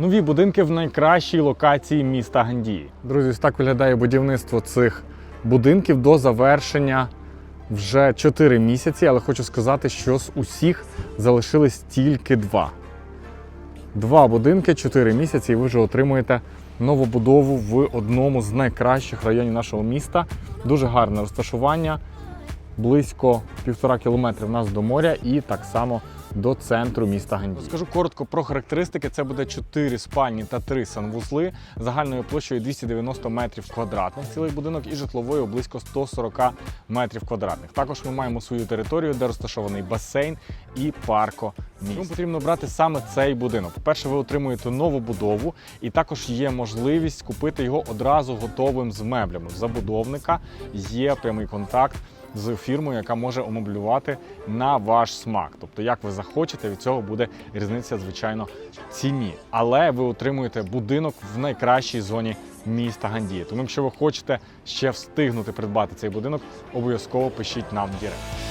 Нові будинки в найкращій локації міста Гандії. Друзі, ось так виглядає будівництво цих будинків до завершення вже 4 місяці, але хочу сказати, що з усіх залишились тільки два. Два будинки, 4 місяці, і ви вже отримуєте новобудову в одному з найкращих районів нашого міста. Дуже гарне розташування, близько півтора кілометри в нас до моря і так само до центру міста Ганді. Скажу коротко про характеристики. Це буде 4 спальні та 3 санвузли загальною площею 290 метрів квадратних цілий будинок і житловою близько 140 метрів квадратних. Також ми маємо свою територію, де розташований басейн і парко. Чому потрібно брати саме цей будинок? По-перше, ви отримуєте нову будову, і також є можливість купити його одразу готовим з меблями. Забудовника є прямий контакт з фірмою, яка може омоблювати на ваш смак. Тобто, як ви захочете, від цього буде різниця, звичайно, в ціні. Але ви отримуєте будинок в найкращій зоні міста Гандії. Тому, якщо ви хочете ще встигнути придбати цей будинок, обов'язково пишіть нам в дірект.